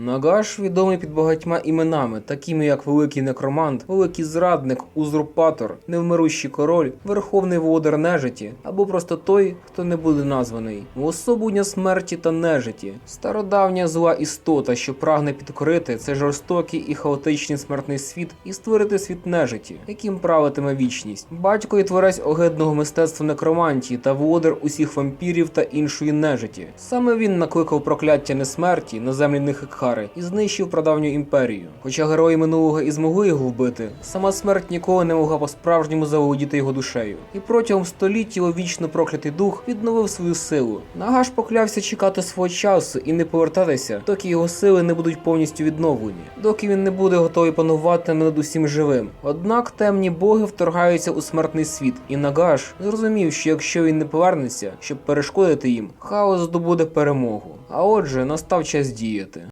Нагаш відомий під багатьма іменами, такими як Великий Некромант, Великий Зрадник, Узурпатор, Невмирущий Король, Верховний Володар Нежиті, або просто той, хто не буде названий, уособлення смерті та нежиті, стародавня зла істота, що прагне підкорити цей жорстокий і хаотичний смертний світ і створити світ нежиті, яким правитиме вічність. Батько і творець огидного мистецтва некромантії та володар усіх вампірів та іншої нежиті. Саме він накликав прокляття несмерті на землі Нихикхари і знищив прадавню імперію. Хоча герої минулого і змогли його вбити, сама смерть ніколи не могла по-справжньому заволодіти його душею. І протягом століть його вічно проклятий дух відновив свою силу. Нагаш поклявся чекати свого часу і не повертатися, доки його сили не будуть повністю відновлені, доки він не буде готовий панувати над усім живим. Однак темні боги вторгаються у смертний світ, і Нагаш зрозумів, що якщо він не повернеться, щоб перешкодити їм, хаос здобуде перемогу. А отже, настав час діяти.